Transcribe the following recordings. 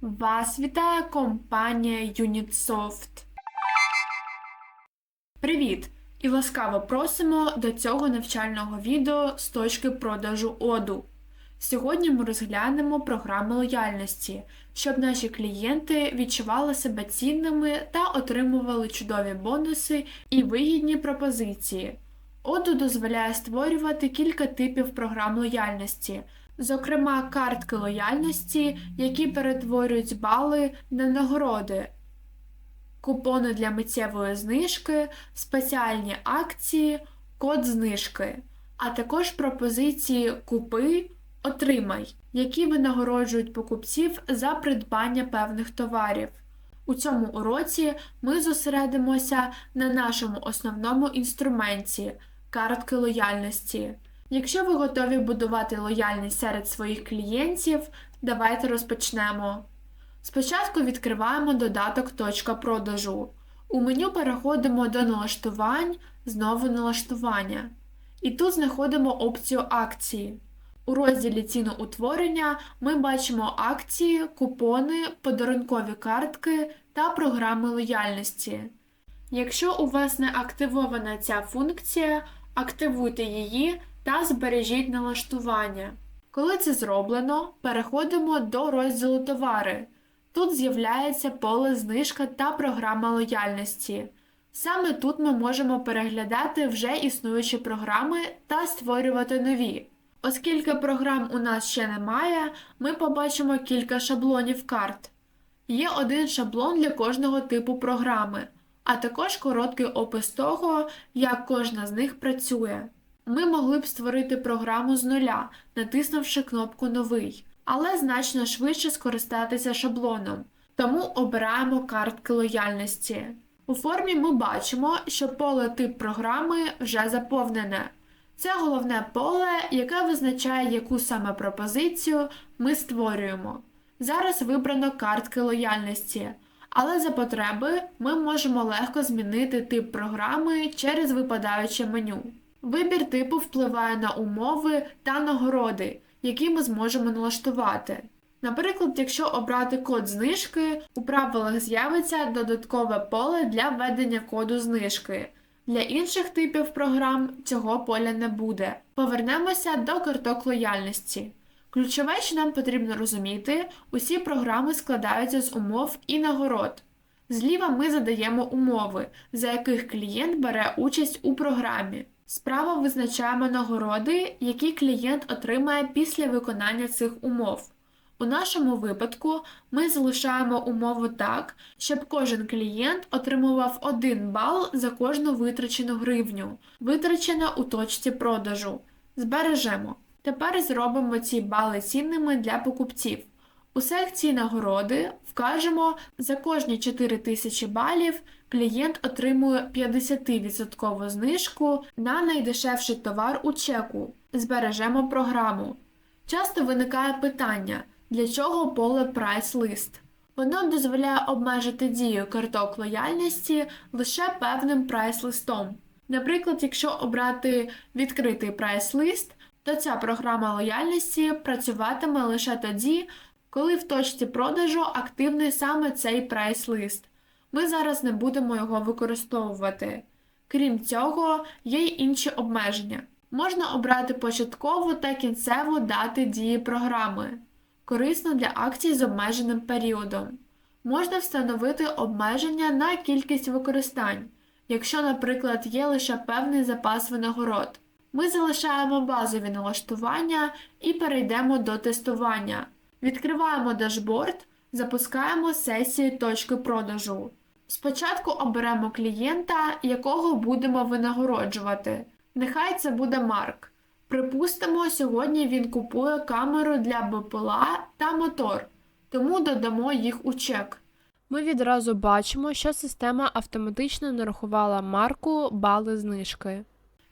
Вас вітає компанія Unitsoft. Привіт! І ласкаво просимо до цього навчального відео з точки продажу оду. Сьогодні ми розглянемо програми лояльності, щоб наші клієнти відчували себе цінними та отримували чудові бонуси і вигідні пропозиції. Оду дозволяє створювати кілька типів програм лояльності, зокрема картки лояльності, які перетворюють бали на нагороди, купони для миттєвої знижки, спеціальні акції, код знижки, а також пропозиції Купи, Отримай, які винагороджують покупців за придбання певних товарів. У цьому уроці ми зосередимося на нашому основному інструменті картки лояльності. Якщо ви готові будувати лояльність серед своїх клієнтів, давайте розпочнемо. Спочатку відкриваємо додаток точка продажу. У меню переходимо до налаштувань, знову налаштування. І тут знаходимо опцію акції. У розділі ціноутворення ми бачимо акції, купони, подарункові картки та програми лояльності. Якщо у вас не активована ця функція, активуйте її та збережіть налаштування. Коли це зроблено, переходимо до розділу Товари. Тут з'являється поле знижка та програма лояльності. Саме тут ми можемо переглядати вже існуючі програми та створювати нові. Оскільки програм у нас ще немає, ми побачимо кілька шаблонів карт. Є один шаблон для кожного типу програми, а також короткий опис того, як кожна з них працює. Ми могли б створити програму з нуля, натиснувши кнопку Новий, але значно швидше скористатися шаблоном, тому обираємо картки лояльності. У формі ми бачимо, що поле тип програми вже заповнене. Це головне поле, яке визначає, яку саме пропозицію ми створюємо. Зараз вибрано картки лояльності, але за потреби ми можемо легко змінити тип програми через випадаюче меню. Вибір типу впливає на умови та нагороди, які ми зможемо налаштувати. Наприклад, якщо обрати код знижки, у правилах з'явиться додаткове поле для введення коду знижки. Для інших типів програм цього поля не буде. Повернемося до карток лояльності. Ключове, що нам потрібно розуміти, усі програми складаються з умов і нагород. Зліва ми задаємо умови, за яких клієнт бере участь у програмі. Справа визначаємо нагороди, які клієнт отримає після виконання цих умов. У нашому випадку ми залишаємо умову так, щоб кожен клієнт отримував 1 бал за кожну витрачену гривню, витрачена у точці продажу. Збережемо. Тепер зробимо ці бали цінними для покупців. У секції нагороди вкажемо, за кожні 4000 балів клієнт отримує 50% знижку на найдешевший товар у чеку. Збережемо програму. Часто виникає питання, для чого поле List. Воно дозволяє обмежити дію карток лояльності лише певним прайс-листом. Наприклад, якщо обрати відкритий прайс-лист, то ця програма лояльності працюватиме лише тоді, коли в точці продажу активний саме цей прайс-лист. Ми зараз не будемо його використовувати. Крім цього, є й інші обмеження. Можна обрати початкову та кінцеву дати дії програми. Корисно для акцій з обмеженим періодом. Можна встановити обмеження на кількість використань, якщо, наприклад, є лише певний запас винагород. Ми залишаємо базові налаштування і перейдемо до тестування. Відкриваємо дашборд, запускаємо сесії точки продажу. Спочатку оберемо клієнта, якого будемо винагороджувати. Нехай це буде Марк. Припустимо, сьогодні він купує камеру для БПЛА та мотор, тому додамо їх у чек. Ми відразу бачимо, що система автоматично нарахувала марку бали знижки.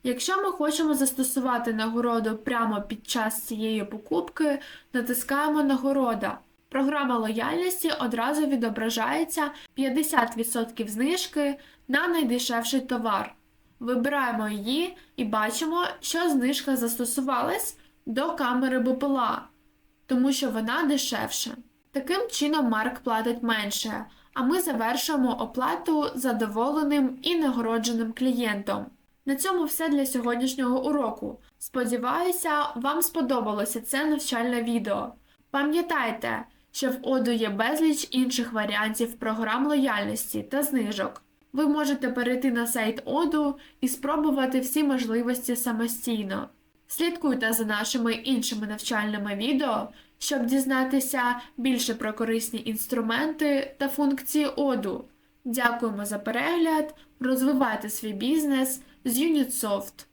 Якщо ми хочемо застосувати нагороду прямо під час цієї покупки, натискаємо Нагорода. Програма лояльності одразу відображається 50% знижки на найдешевший товар. Вибираємо її і бачимо, що знижка застосувалась до камери БПЛА, тому що вона дешевша. Таким чином Марк платить менше, а ми завершуємо оплату задоволеним і нагородженим клієнтом. На цьому все для сьогоднішнього уроку. Сподіваюся, вам сподобалося це навчальне відео. Пам'ятайте, що в Оду є безліч інших варіантів програм лояльності та знижок. Ви можете перейти на сайт Оду і спробувати всі можливості самостійно. Слідкуйте за нашими іншими навчальними відео, щоб дізнатися більше про корисні інструменти та функції Оду. Дякуємо за перегляд, розвивайте свій бізнес з.